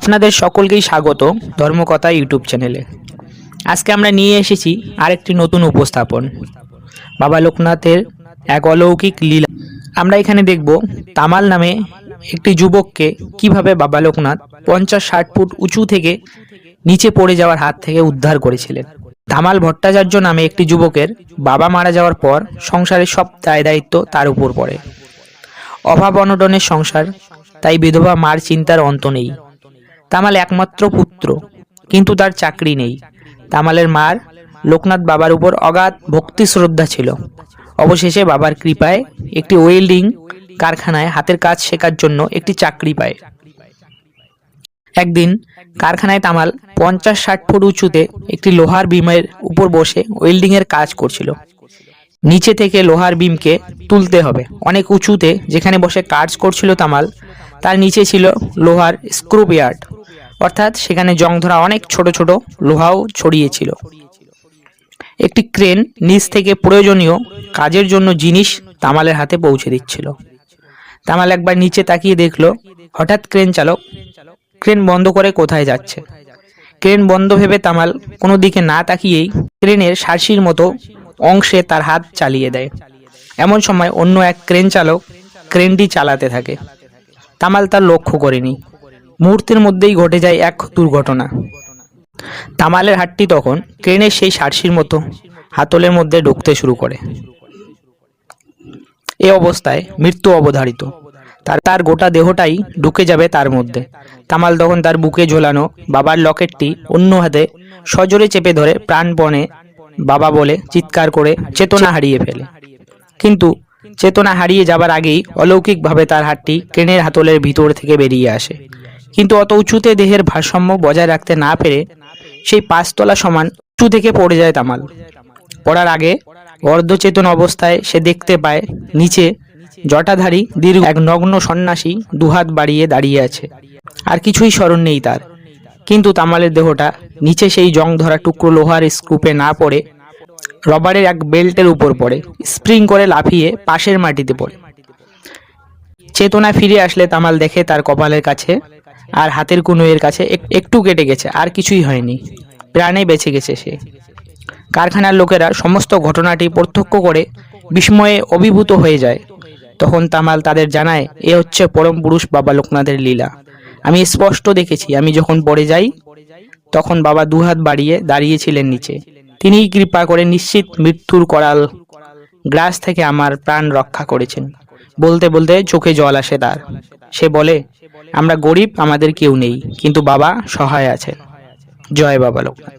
আপনাদের সকলকেই স্বাগত ধর্মকথা ইউটিউব চ্যানেলে। আজকে আমরা নিয়ে এসেছি আরেকটি নতুন উপস্থাপন, বাবা লোকনাথের এক অলৌকিক লীলা। আমরা এখানে দেখব তামাল নামে একটি যুবককে কীভাবে বাবা লোকনাথ পঞ্চাশ ষাট ফুট উঁচু থেকে নিচে পড়ে যাওয়ার হাত থেকে উদ্ধার করেছিলেন। তামাল ভট্টাচার্য নামে একটি যুবকের বাবা মারা যাওয়ার পর সংসারের সব দায় দায়িত্ব তার উপর পড়ে। অভাব অনটনের সংসার, তাই বিধবা মার চিন্তার অন্ত নেই। তামাল একমাত্র পুত্র, কিন্তু তার চাকরি নেই। তামালের মার লোকনাথ বাবার উপর অগাধ ভক্তি শ্রদ্ধা ছিল। অবশেষে বাবার কৃপায় একটি ওয়েল্ডিং কারখানায় হাতের কাজ শেখার জন্য একটি চাকরি পায়। একদিন কারখানায় তামাল পঞ্চাশ ষাট ফুট উঁচুতে একটি লোহার বিমের উপর বসে ওয়েল্ডিং এর কাজ করছিল। নিচে থেকে লোহার বিমকে তুলতে হবে। অনেক উঁচুতে যেখানে বসে কাজ করছিল তামাল, তার নিচে ছিল লোহার স্ক্রুপিয়ার্ড অর্থাৎ সেখানে জং ধরা অনেক ছোট ছোট লোহাও ছড়িয়েছিল। একটি ক্রেন নিচ থেকে প্রয়োজনীয় কাজের জন্য জিনিস তামালের হাতে পৌঁছে দিচ্ছিল। তামাল একবার নিচে তাকিয়ে দেখল, হঠাৎ ক্রেন চালক। ক্রেন বন্ধ করে কোথায় যাচ্ছে? ক্রেন বন্ধ ভেবে তামাল কোনো দিকে না তাকিয়েই ক্রেনের সারসির মতো অংশে তার হাত চালিয়ে দেয়। এমন সময় অন্য এক ক্রেন চালক ক্রেনটি চালাতে থাকে। তামাল তার লক্ষ্য করেনি। মুহূর্তের মধ্যেই ঘটে যায় এক দুর্ঘটনা। তামালের হাতটি তখন ক্রেনের সেই সারসির মতো হাতলের মধ্যে ঢুকতে শুরু করে। এ অবস্থায় মৃত্যু অবধারিত। তার তার গোটা দেহটাই ঢুকে যাবে তার মধ্যে। তামাল তখন তার বুকে ঝোলানো বাবার লকেটটি অন্য হাতে সজোরে চেপে ধরে প্রাণপণে বাবা বলে চিৎকার করে চেতনা হারিয়ে ফেলে। কিন্তু চেতনা হারিয়ে যাবার আগেই অলৌকিকভাবে তার হাতটি ক্রেনের হাতলের ভিতর থেকে বেরিয়ে আসে। কিন্তু অত উঁচুতে দেহের ভারসাম্য বজায় রাখতে না পেরে সেই পাঁচতলা সমান উঁচু থেকে পড়ে যায় তামাল। পড়ার আগে অর্ধচেতন অবস্থায় সে দেখতে পায়, নিচে জটাধারী দীর্ঘ এক নগ্ন সন্ন্যাসী দুহাত বাড়িয়ে দাঁড়িয়ে আছে। আর কিছুই স্মরণ নেই তার। কিন্তু তামালের দেহটা নিচে সেই জং ধরা টুকরো লোহার স্ক্রুপে না পড়ে রবারের এক বেল্টের উপর পড়ে, স্প্রিং করে লাফিয়ে পাশের মাটিতে পড়ে। চেতনা ফিরে আসলে তামাল দেখে তার কপালের কাছে আর হাতের কুনুয়ের কাছে এক- একটু কেটে গেছে, আর কিছুই হয়নি। প্রাণে বেঁচে গেছে সে। কারখানার লোকেরা সমস্ত ঘটনাটি প্রত্যক্ষ করে বিস্ময়ে অভিভূত হয়ে যায়। তখন তামাল তাদের জানায়, এ হচ্ছে পরম পুরুষ বাবা লোকনাথের লীলা। আমি স্পষ্ট দেখেছি, আমি যখন পড়ে যাই, তখন বাবা দুহাত বাড়িয়ে দাঁড়িয়েছিলেন নিচে। তিনিই কৃপা করে নিশ্চিত মৃত্যুর করাল গ্রাস থেকে আমার প্রাণ রক্ষা করেছেন। বলতে বলতে চোখে জল আসে তার। সে বলে, আমরা গরিব, আমাদের কেউ নেই, কিন্তু বাবা সহায় আছেন। জয় বাবা লোকনাথ